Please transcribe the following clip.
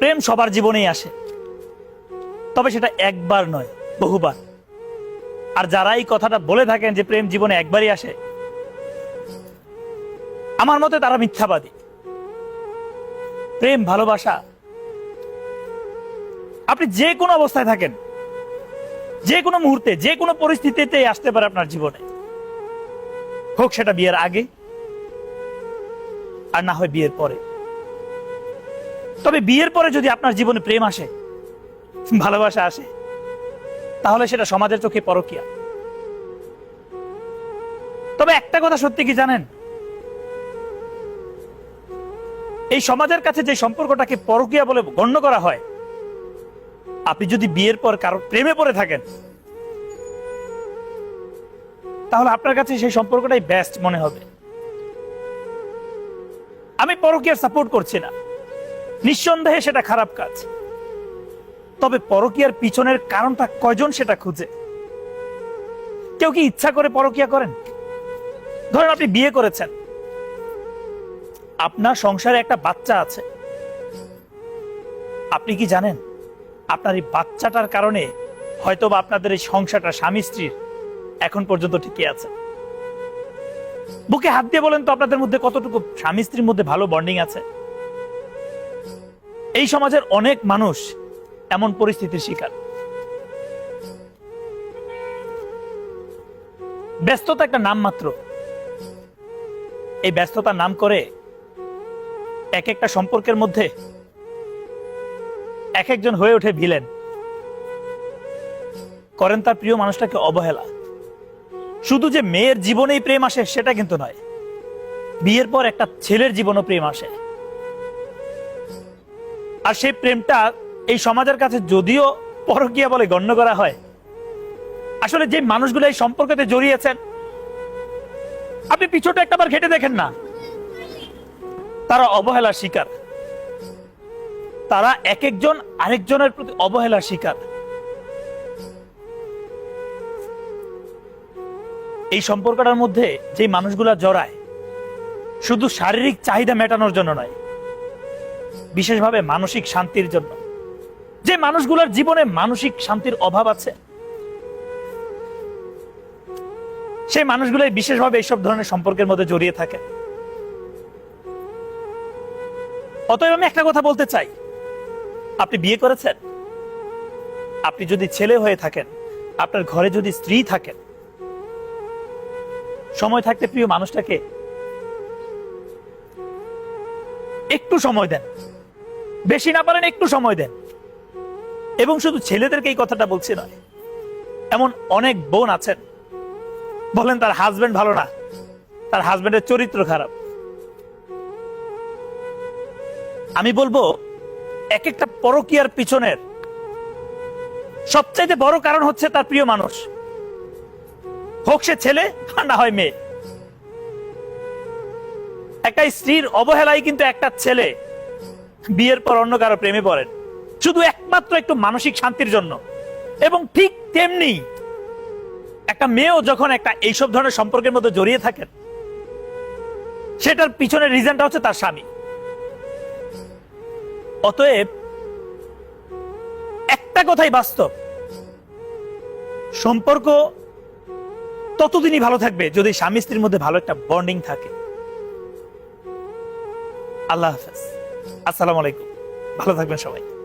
প্রেম সবার জীবনেই আসে। তবে সেটা একবার নয়, বহুবার। আর যারা এই কথাটা বলে থাকেন যে প্রেম জীবনে একবারই আসে, আমার মতে তারা মিথ্যাবাদী। প্রেম, ভালোবাসা, আপনি যে কোনো অবস্থায় থাকেন, যে কোনো মুহূর্তে, যে কোনো পরিস্থিতিতে আসতে পারে আপনার জীবনে। হোক সেটা বিয়ের আগে, আর না হয় বিয়ের পরে। তবে বিয়ের পরে যদি আপনার জীবনে প্রেম আসে, ভালোবাসা আসে, তাহলে সেটা সমাজের চোখে পরকিয়া। তবে একটা কথা সত্যি কি জানেন? এই সমাজের কাছে যে সম্পর্কটাকে পরকিয়া বলে গণ্য করা হয়, আপনি যদি বিয়ের পর কারও প্রেমে পড়ে থাকেন, তাহলে আপনার কাছে সেই সম্পর্কটাই বেস্ট মনে হবে। আমি পরকিয়ার সাপোর্ট করছি না। নিঃসন্দেহে সেটা খারাপ কাজ। তবে পরকিয়ার পিছনের কারণটা কয়জন সেটা খুঁজে? কেউ কি ইচ্ছা করে পরকিয়া করেন? ধরেন আপনি বিয়ে করেছেন। আপনার সংসারে একটা বাচ্চা আছে। আপনি কি জানেন? আপনার এই বাচ্চাটার কারণে হয়তো বা আপনাদের এই সংসারটা স্বামী স্ত্রীর এখন পর্যন্ত ঠিকই আছে। বুকে হাত দিয়ে বলেন তো আপনাদের মধ্যে কতটুকু স্বামী স্ত্রীর মধ্যে ভালো বন্ডিং আছে? এই সমাজের অনেক মানুষ এমন পরিস্থিতির শিকার। ব্যস্ততা একটা নাম মাত্র। এই ব্যস্ততার নাম করে এক একটা সম্পর্কের মধ্যে এক একজন হয়ে ওঠে ভিলেন। করেন তার প্রিয় মানুষটাকে অবহেলা। শুধু যে মেয়ের জীবনেই প্রেম আসে সেটা কিন্তু নয়। বিয়ের পর একটা ছেলের জীবনও প্রেম আসে। আর সেই প্রেমটা এই সমাজের কাছে যদিও পরকিয়া বলে গণ্য করা হয়। আসলে যে মানুষগুলো এই সম্পর্কতে জড়িয়েছেন, আপনি পিছুটা একটাবার ঘেটে দেখেন না। তারা অবহেলার শিকার। তারা এক একজন আরেকজনের প্রতি অবহেলার শিকার। এই সম্পর্কটার মধ্যে যে মানুষগুলা জড়ায়, শুধু শারীরিক চাহিদা মেটানোর জন্য নয় বিশেষভাবে মানসিক শান্তির জন্য। যে মানুষগুলোর জীবনে মানসিক শান্তির অভাব আছে, সেই মানুষগুলোই বিশেষভাবে এইসব ধরনের সম্পর্কের মধ্যে জড়িয়ে থাকে। অতএব আমি একটা কথা বলতে চাই। আপনি বিয়ে করেছেন, আপনি যদি ছেলে হয়ে থাকেন, আপনার ঘরে যদি স্ত্রী থাকেন, সময় থাকতে প্রিয় মানুষটাকে একটু সময় দেন। বেশি না পারেন একটু সময় দেন। এবং শুধু ছেলেদেরকে এই কথাটা বলছি নয়, এমন অনেক বোন আছেন, বলেন তার হাজবেন্ড ভালো না, তার হাজবেন্ডের চরিত্র খারাপ। আমি বলব এক একটা পরকিয়ার পিছনের সবচাইতে বড় কারণ হচ্ছে তার প্রিয় মানুষ। হোক সে ছেলে না হয় মেয়ে। একটা স্ত্রীর অবহেলাই কিন্তু একটা ছেলে। বিয়ের পর অন্য কারও প্রেমে পড়েন। শুধু একমাত্র একটু মানসিক শান্তির জন্য। এবং ঠিক তেমনি একটা মেয়েও যখন একটা এইসব ধরনের সম্পর্কের মধ্যে জড়িয়ে থাকেন, সেটার পিছনের রিজনটা হচ্ছে তার স্বামী। অতএব একটা কথাই বাস্তব। সম্পর্ক ততদিনই ভালো থাকবে যদি স্বামী স্ত্রীর মধ্যে ভালো একটা বন্ডিং থাকে। আল্লাহ হাফেজ। আসসালামু আলাইকুম। ভালো থাকবেন সবাই।